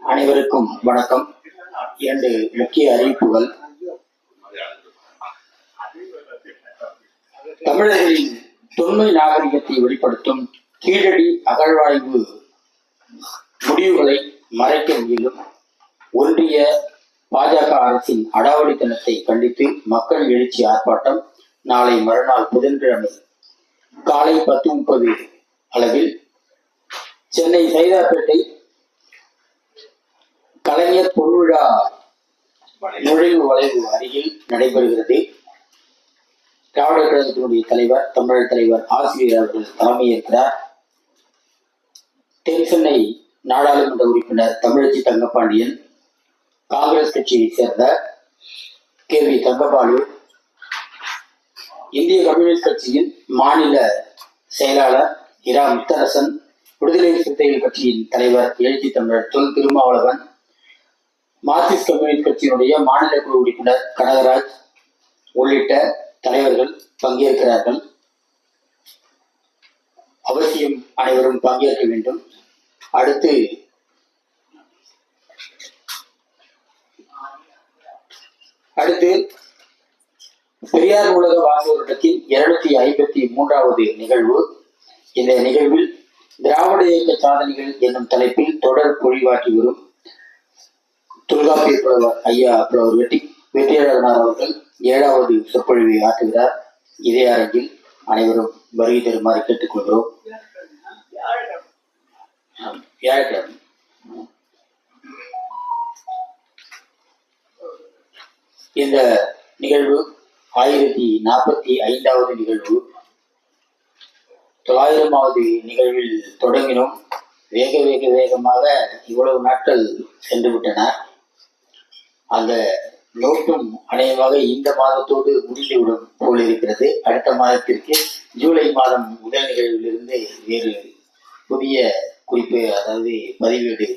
அனைவருக்கும் வணக்கம். இரண்டு முக்கிய அறிவிப்புகள். தமிழர்களின் தொன்மை நாகரிகத்தை வெளிப்படுத்தும் கீழடி அகழ்வாய்வு முடிவுகளை மறைக்க முயலும் ஒன்றிய பாஜக அரசின் அடாவடித்தனத்தை கண்டித்து மக்கள் எழுச்சி ஆர்ப்பாட்டம் நாளை மறுநாள் புதன்கிழமை காலை பத்து முப்பது அளவில் சென்னை சைதாப்பேட்டை கலைஞர் பொன்விழா நுழைவு வளைவு அருகில் நடைபெறுகிறது. திராவிடர் கழகத்தினுடைய தலைவர் தமிழர் தலைவர் ஆசிரியர் அவர்கள் தலைமையேற்கிறார் தென் சென்னை நாடாளுமன்ற உறுப்பினர் தமிழச்சி தங்கப்பாண்டியன் காங்கிரஸ் கட்சியைச் சேர்ந்த கே. வி. தங்கபாலு இந்திய கம்யூனிஸ்ட் கட்சியின் மாநில செயலாளர் இரா. முத்தரசன் விடுதலை சிறுத்தைகள் கட்சியின் தலைவர் எழுச்சி தமிழர் தொல் திருமாவளவன் மார்க்சிஸ்ட் கம்யூனிஸ்ட் கட்சியினுடைய மாநில குழு உறுப்பினர் கனகராஜ் உள்ளிட்ட தலைவர்கள் பங்கேற்கிறார்கள். அவசியம் அனைவரும் பங்கேற்க வேண்டும். அடுத்து அடுத்து பெரியார் உலக வாசகத்தின் இருநூத்தி ஐம்பத்தி மூன்றாவது நிகழ்வு. இந்த நிகழ்வில் திராவிட இயக்க சாதனைகள் என்னும் தலைப்பில் தொடர் பொழிவாற்றி வரும் தொல்காப்பிய புலவர் ஐயா புலவர் வெட்டி வெற்றியாளர் அவர்கள் ஏழாவது சொற்பொழிவை ஆற்றுகிறார். இதே அரங்கில் அனைவரும் வருகை தருமாறு கேட்டுக்கொள்கிறோம். வியாழக்கிழமை இந்த நிகழ்வு ஆயிரத்தி நாற்பத்தி ஐந்தாவது நிகழ்வு. தொள்ளாயிரமாவது நிகழ்வில் தொடங்கினோம். வேக வேக வேகமாக இவ்வளவு நாட்கள் சென்று விட்டன அந்த நோக்கம் அநேகமாக இந்த மாதத்தோடு முடிந்துவிடும் போல் இருக்கிறது அடுத்த மாதத்திற்கு ஜூலை மாதம் முதல் நிகழ்விலிருந்து வேறு புதிய குறிப்பு அதாவது பதிவேடு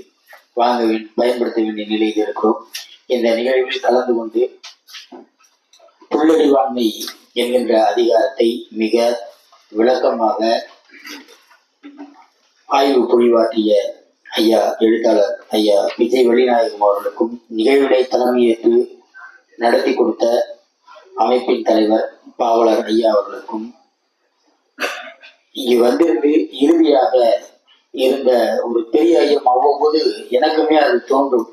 வாங்க வேண்டும் பயன்படுத்த வேண்டிய நிலையில் இருக்கிறோம். இந்த நிகழ்வில் கலந்து கொண்டு புள்ளறிவாண்மை என்கின்ற அதிகாரத்தை மிக விளக்கமாக ஆய்வு பொழிவாற்றிய ஐயா எழுத்தாளர் ஐயா விஜய் வெளிநாயகம் அவர்களுக்கும் நிகழ்வினை தலைமையேற்று நடத்தி கொடுத்த அமைப்பின் தலைவர் பாவலர் ஐயா அவர்களுக்கும் இங்கு வந்திருந்து இறுதியாக இருந்த ஒரு பெரிய ஐயம் அவ்வப்போது எனக்குமே அது தோன்றும்.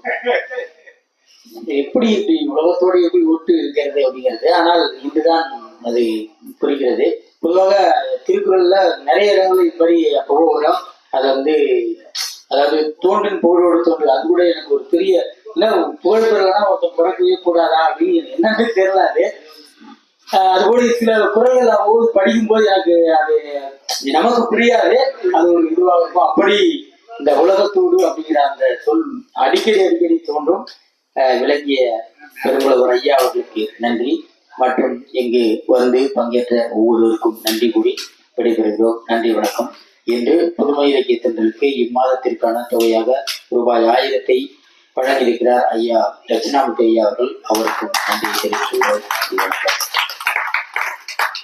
எப்படி இப்படி உலகத்தோடு எப்படி ஒட்டு இருக்கிறது அப்படிங்கிறது ஆனால் இன்றுதான் அது புரிகிறது. பொதுவாக திருக்குறள்ல நிறைய இடங்கள் இப்படி அப்போ வரும். அது வந்து அதாவது தோன்றின் புகழோடு தோன்றல். அது கூட எனக்கு ஒரு பெரிய என்ன புகழ் பெறலாம் ஒருத்தன் பிறக்கவே கூடாதா அப்படின்னு என்னன்னு தெரியல அது. ஆஹ் அதுபோல சில குரல்கள் அவ்வளவு படிக்கும்போது எனக்கு அது நமக்கு புரியாது. அது ஒரு இதுவாக இருக்கும். அப்படி இந்த உலகத்தோடு அப்படிங்கிற அந்த சொல் அடிக்கடி அடிக்கடி தோன்றும். விளங்கிய பெருங்குளவர் ஐயா அவர்களுக்கு நன்றி. மற்றும் இங்கு வந்து பங்கேற்ற ஒவ்வொருவருக்கும் நன்றி கூறி விடைபெறுகிறோம். நன்றி வணக்கம். என்று புதுமை இலக்கிய தென்றலுக்கு இம்மாதத்திற்கான தொகையாக ரூபாய் ஆயிரத்தை வழங்கியிருக்கிறார் ஐயா தட்சிணாமூர்த்தி ஐயா அவர்கள். அவருக்கும் நன்றி தெரிவித்துள்ளோம்